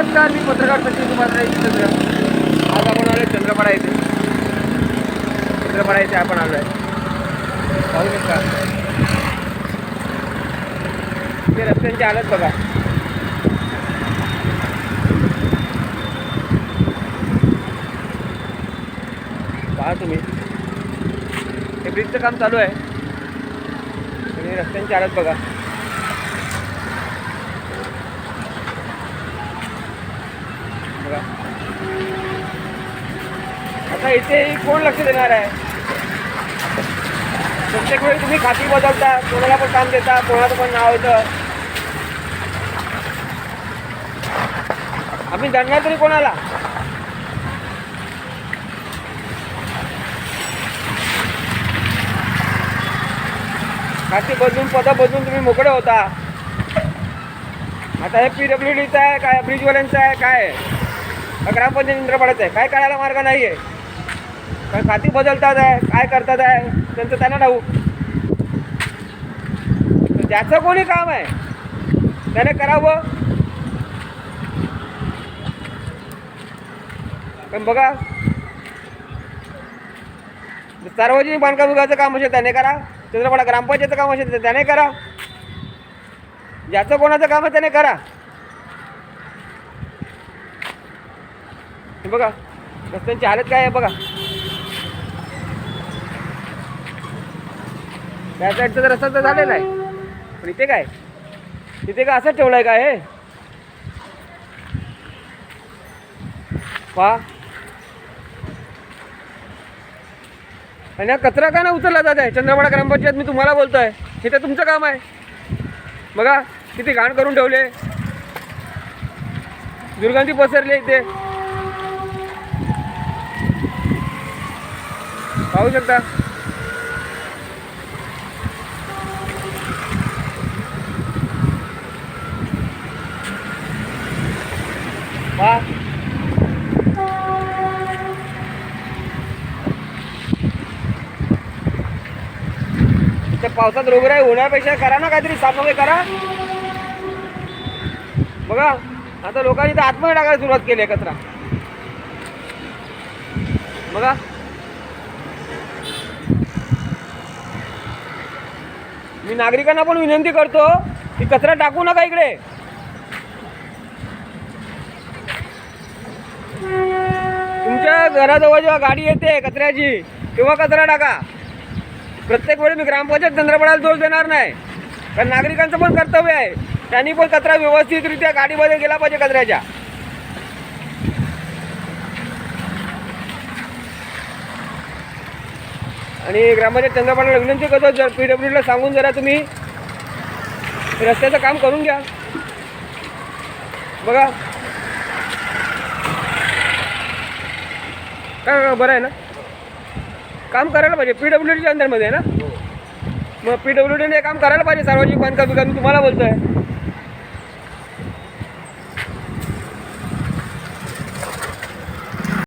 नमस्कार मी पत्रकार सचिन कुमार राय चंद्र. आज आपण आलो चंद्रपाडा येथे. चंद्रपाडा येथे आपण आलो आहे पाहू शकता. ते रस्त्यांची हालत बघा. पहा तुम्ही. हे ब्रिजचं काम चालू आहे. आणि रस्त्यांची हालत बघा. आता इथे कोण लक्ष देणार आहे? प्रत्येक वेळी तुम्ही खाती बदलता कोणाला पण काम देता कोणाचं पण नाव येतं. आम्ही जाणणार तरी कोणाला? खाती बदलून पदं बदलून तुम्ही मोकळे होता. आता हे पी डब्ल्यू डीचं आहे काय ब्रिजवाल्यांचं आहे काय? ग्रामपंचायत इंद्रपाडाचं आहे. काय करायला मार्ग नाही आहे काय खाती बदलतात आहे काय करतात आहे त्यांचं त्यांना ठाऊ तर ज्याचं कोणी काम आहे? त्याने करावं? पण बघा. सार्वजनिक बांधकाम विभागाचं काम असेल त्याने करा. चंद्रपाडा ग्रामपंचायतचं काम असेल तर त्याने करा. ज्याचं कोणाचं काम आहे त्याने करा. बघा. रस्त्यांची हालत काय आहे बघा. त्या साईडचा रस्ता तर झालेला आहे. पण इथे काय? इथे काय असंच ठेवलं आहे काय हे? पहा. आणि हा कचरा का नाही उचलला जात आहे? चंद्रपाडा ग्रामपंचायत मी तुम्हाला बोलतोय. हे तर तुमचं काम आहे. बघा किती घाण करून ठेवले. दुर्गंधी पसरली इथे. पाहू शकता पहा त्या पावसात रोगराई होण्यापेक्षा करा ना काहीतरी साफसफाई करा. बघा आता लोकांनी तर आत्महत्या टाकायला सुरुवात केली आहे कचरा. बघा. मी नागरिकांना पण विनंती करतो की कचरा टाकू नका इकडे. तुमच्या घराजवळ जेव्हा गाडी येते कचऱ्याची तेव्हा कचरा टाका. प्रत्येक वेळी मी ग्रामपंचायत चंद्रपडाला दोष देणार नाही. कारण नागरिकांचं पण कर्तव्य आहे. त्यांनी पण कचरा व्यवस्थितरित्या गाडीमध्ये गेला पाहिजे कचऱ्याच्या. आणि ग्रामपंचायत चंद्रपणाला विनंती करतो जर पी डब्ल्यूला सांगून जरा तुम्ही रस्त्याचं काम करून घ्या. बघा. काय बरं आहे ना? काम करायला पाहिजे. पी डब्ल्यू डीच्या अंदरमध्ये ना? मग पी डब्ल्यू डीने काम करायला पाहिजे सार्वजनिक बांधकाम विकास तुम्हाला तुम्हाला बोलतोय.